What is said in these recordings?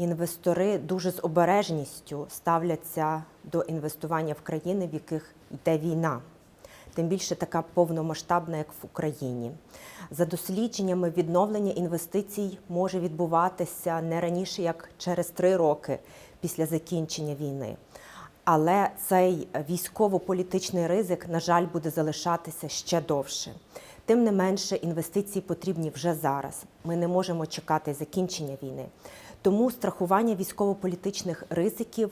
інвестори дуже з обережністю ставляться до інвестування в країни, в яких йде війна. Тим більше така повномасштабна, як в Україні. За дослідженнями, відновлення інвестицій може відбуватися не раніше як через три роки після закінчення війни. Але цей військово-політичний ризик, на жаль, буде залишатися ще довше. Тим не менше, інвестиції потрібні вже зараз. Ми не можемо чекати закінчення війни. Тому страхування військово-політичних ризиків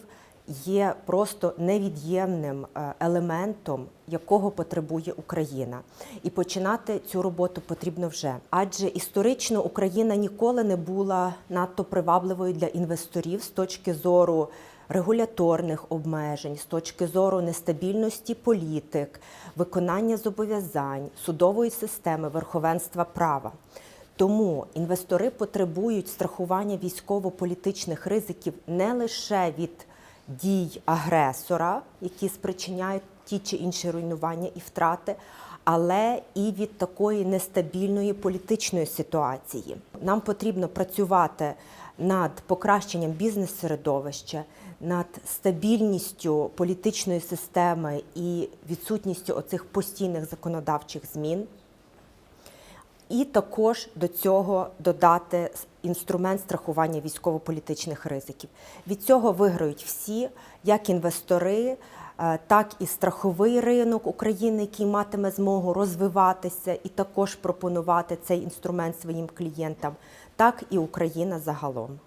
є просто невід'ємним е, елементом, якого потребує Україна. І починати цю роботу потрібно вже. Адже історично Україна ніколи не була надто привабливою для інвесторів з точки зору регуляторних обмежень, з точки зору нестабільності політик, виконання зобов'язань, судової системи, верховенства права. Тому інвестори потребують страхування військово-політичних ризиків не лише від дій агресора, які спричиняють ті чи інші руйнування і втрати, але і від такої нестабільної політичної ситуації. Нам потрібно працювати над покращенням бізнес-середовища, над стабільністю політичної системи і відсутністю оцих постійних законодавчих змін. І також до цього додати інструмент страхування військово-політичних ризиків. Від цього виграють всі, як інвестори, так і страховий ринок України, який матиме змогу розвиватися і також пропонувати цей інструмент своїм клієнтам, так і Україна загалом.